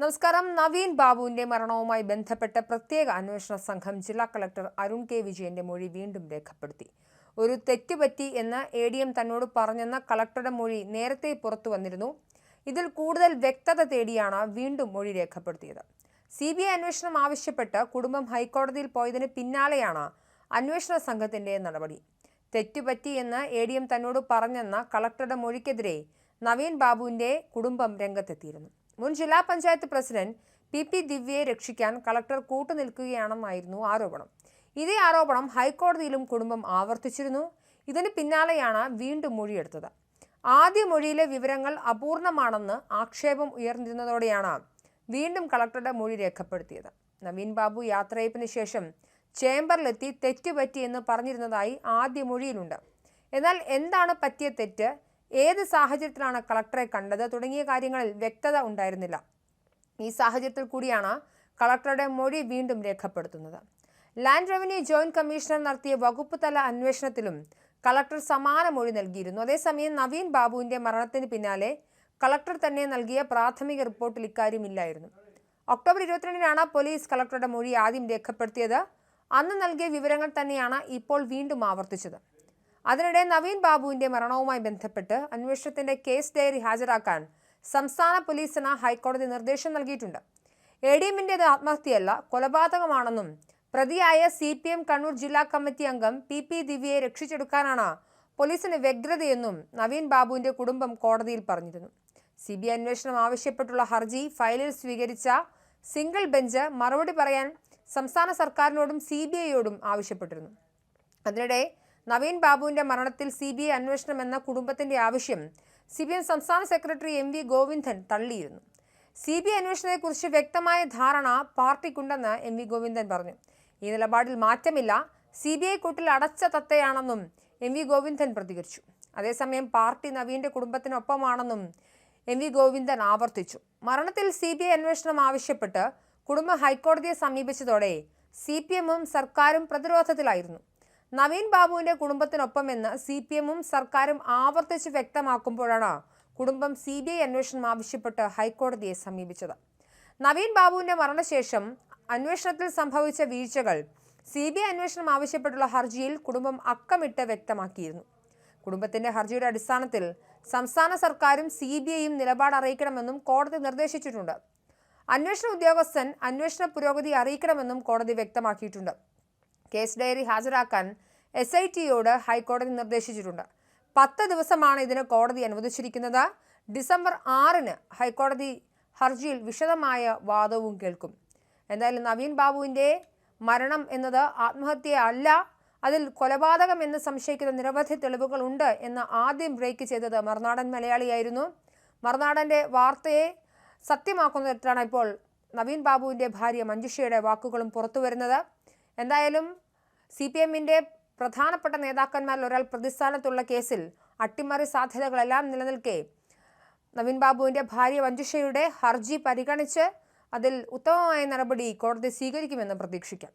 നമസ്കാരം. നവീൻ ബാബുവിന്റെ മരണവുമായി ബന്ധപ്പെട്ട് പ്രത്യേക അന്വേഷണ സംഘം ജില്ലാ കളക്ടർ അരുൺ കെ വിജയന്റെ മൊഴി വീണ്ടും രേഖപ്പെടുത്തി. ഒരു തെറ്റുപറ്റി എന്ന് എ ഡി എം തന്നോട് പറഞ്ഞെന്ന കളക്ടറുടെ മൊഴി നേരത്തെ പുറത്തു വന്നിരുന്നു. ഇതിൽ കൂടുതൽ വ്യക്തത തേടിയാണ് വീണ്ടും മൊഴി രേഖപ്പെടുത്തിയത്. സി ബി ഐ അന്വേഷണം ആവശ്യപ്പെട്ട് കുടുംബം ഹൈക്കോടതിയിൽ പോയതിന് പിന്നാലെയാണ് അന്വേഷണ സംഘത്തിന്റെ നടപടി. തെറ്റുപറ്റി എന്ന് എ ഡി എം തന്നോട് പറഞ്ഞെന്ന കളക്ടറുടെ മൊഴിക്കെതിരെ നവീൻ ബാബുവിന്റെ കുടുംബം രംഗത്തെത്തിയിരുന്നു. മുൻ ജില്ലാ പഞ്ചായത്ത് പ്രസിഡന്റ് പി പി ദിവ്യയെ രക്ഷിക്കാൻ കളക്ടർ കൂട്ടുനിൽക്കുകയാണെന്നായിരുന്നു ആരോപണം. ഇതേ ആരോപണം ഹൈക്കോടതിയിലും കുടുംബം ആവർത്തിച്ചിരുന്നു. ഇതിന് പിന്നാലെയാണ് വീണ്ടും മൊഴിയെടുത്തത്. ആദ്യ മൊഴിയിലെ വിവരങ്ങൾ അപൂർണമാണെന്ന് ആക്ഷേപം ഉയർന്നിരുന്നതോടെയാണ് വീണ്ടും കളക്ടറുടെ മൊഴി രേഖപ്പെടുത്തിയത്. നവീൻ ബാബു യാത്രയപ്പിന് ശേഷം ചേംബറിലെത്തി തെറ്റ് പറ്റിയെന്ന് പറഞ്ഞിരുന്നതായി ആദ്യ മൊഴിയിലുണ്ട്. എന്നാൽ എന്താണ് പറ്റിയ തെറ്റ്? ഏത് സാഹചര്യത്തിലാണ് കളക്ടറെ കണ്ടത്? തുടങ്ങിയ കാര്യങ്ങളിൽ വ്യക്തത ഉണ്ടായിരുന്നില്ല. ഈ സാഹചര്യത്തിൽ കൂടിയാണ് കളക്ടറുടെ മൊഴി വീണ്ടും രേഖപ്പെടുത്തുന്നത്. ലാൻഡ് റവന്യൂ ജോയിന്റ് കമ്മീഷണർ നടത്തിയ വകുപ്പ് തല അന്വേഷണത്തിലും കളക്ടർ സമാന മൊഴി നൽകിയിരുന്നു. അതേസമയം നവീൻ ബാബുവിന്റെ മരണത്തിന് പിന്നാലെ കളക്ടർ തന്നെ നൽകിയ പ്രാഥമിക റിപ്പോർട്ടിൽ ഇക്കാര്യമില്ലായിരുന്നു ഒക്ടോബർ ഇരുപത്തിരണ്ടിനാണ് പോലീസ് കളക്ടറുടെ മൊഴി ആദ്യം രേഖപ്പെടുത്തിയത്. അന്ന് നൽകിയ വിവരങ്ങൾ തന്നെയാണ് ഇപ്പോൾ വീണ്ടും ആവർത്തിച്ചത്. അതിനിടെ നവീൻ ബാബുവിന്റെ മരണവുമായി ബന്ധപ്പെട്ട് അന്വേഷണത്തിന്റെ കേസ് ഡയറി ഹാജരാക്കാൻ സംസ്ഥാന പോലീസിന് ഹൈക്കോടതി നിർദ്ദേശം നൽകിയിട്ടുണ്ട്. എ ഡി എമ്മിന്റേത് ആത്മഹത്യയല്ല കൊലപാതകമാണെന്നും പ്രതിയായ സി പി എം കണ്ണൂർ ജില്ലാ കമ്മിറ്റി അംഗം പി പി ദിവ്യയെ രക്ഷിച്ചെടുക്കാനാണ് പോലീസിന് വ്യഗ്രതയെന്നും നവീൻ ബാബുവിന്റെ കുടുംബം കോടതിയിൽ പറഞ്ഞിരുന്നു. സി ബി ഐ അന്വേഷണം ആവശ്യപ്പെട്ടുള്ള ഹർജി ഫയലിൽ സ്വീകരിച്ച സിംഗിൾ ബെഞ്ച് മറുപടി പറയാൻ സംസ്ഥാന സർക്കാരിനോടും സി ബി ഐയോടും ആവശ്യപ്പെട്ടിരുന്നു. അതിനിടെ നവീൻ ബാബുവിന്റെ മരണത്തിൽ സി ബി ഐ കുടുംബത്തിന്റെ ആവശ്യം സി സംസ്ഥാന സെക്രട്ടറി എം വി ഗോവിന്ദൻ തള്ളിയിരുന്നു. സി ബി ഐ അന്വേഷണത്തെക്കുറിച്ച് വ്യക്തമായ ധാരണ പാർട്ടിക്കുണ്ടെന്ന് എം വി ഗോവിന്ദൻ പറഞ്ഞു. ഈ നിലപാടിൽ മാറ്റമില്ല. സി ബി ഐ കൂട്ടിൽ അടച്ച തത്തയാണെന്നും എം വി ഗോവിന്ദൻ പ്രതികരിച്ചു. അതേസമയം പാർട്ടി നവീന്റെ കുടുംബത്തിനൊപ്പമാണെന്നും എം വി ഗോവിന്ദൻ ആവർത്തിച്ചു. മരണത്തിൽ സി ബി ഐ അന്വേഷണം ആവശ്യപ്പെട്ട് കുടുംബ ഹൈക്കോടതിയെ സമീപിച്ചതോടെ സി പി എമ്മും സർക്കാരും പ്രതിരോധത്തിലായിരുന്നു. നവീൻ ബാബുവിന്റെ കുടുംബത്തിനൊപ്പമെന്ന് സി പി എമ്മും സർക്കാരും ആവർത്തിച്ച് വ്യക്തമാക്കുമ്പോഴാണ് കുടുംബം സി ബി ഐ അന്വേഷണം ആവശ്യപ്പെട്ട് ഹൈക്കോടതിയെ സമീപിച്ചത്. നവീൻ ബാബുവിന്റെ മരണശേഷം അന്വേഷണത്തിൽ സംഭവിച്ച വീഴ്ചകൾ സി ബി ഐ അന്വേഷണം ആവശ്യപ്പെട്ടുള്ള ഹർജിയിൽ കുടുംബം അക്കമിട്ട് വ്യക്തമാക്കിയിരുന്നു. കുടുംബത്തിന്റെ ഹർജിയുടെ അടിസ്ഥാനത്തിൽ സംസ്ഥാന സർക്കാരും സി ബി ഐയും നിലപാട് അറിയിക്കണമെന്നും കോടതി നിർദ്ദേശിച്ചിട്ടുണ്ട്. അന്വേഷണ ഉദ്യോഗസ്ഥൻ അന്വേഷണ പുരോഗതി അറിയിക്കണമെന്നും കോടതി വ്യക്തമാക്കിയിട്ടുണ്ട്. കേസ് ഡയറി ഹാജരാക്കാൻ എസ് ഐ ടിയോട് ഹൈക്കോടതി നിർദ്ദേശിച്ചിട്ടുണ്ട്. പത്ത് ദിവസമാണ് ഇതിന് കോടതി അനുവദിച്ചിരിക്കുന്നത്. ഡിസംബർ ആറിന് ഹൈക്കോടതി ഹർജിയിൽ വിശദമായ വാദവും കേൾക്കും. എന്തായാലും നവീൻ ബാബുവിന്റെ മരണം എന്നത് ആത്മഹത്യ അല്ല അതിൽ കൊലപാതകം എന്ന് സംശയിക്കുന്ന നിരവധി തെളിവുകളുണ്ട് എന്ന് ആദ്യം ബ്രേക്ക് ചെയ്തത് മറുനാടൻ മലയാളിയായിരുന്നു. മറുനാടന്റെ വാർത്തയെ സത്യമാക്കുന്ന തരത്തിലാണ് ഇപ്പോൾ നവീൻ ബാബുവിന്റെ ഭാര്യ മഞ്ജുഷയുടെ വാക്കുകളും പുറത്തു വരുന്നത് എന്തായാലും സി പി എമ്മിന്റെ പ്രധാനപ്പെട്ട നേതാക്കന്മാരിൽ ഒരാൾ പ്രതിസ്ഥാനത്തുള്ള കേസിൽ അട്ടിമറി സാധ്യതകളെല്ലാം നിലനിൽക്കെ. നവീൻ ബാബുവിന്റെ ഭാര്യ മഞ്ജുഷയുടെ ഹർജി പരിഗണിച്ച് അതിൽ ഉത്തമമായ നടപടി കോടതി സ്വീകരിക്കുമെന്ന് പ്രതീക്ഷിക്കാം.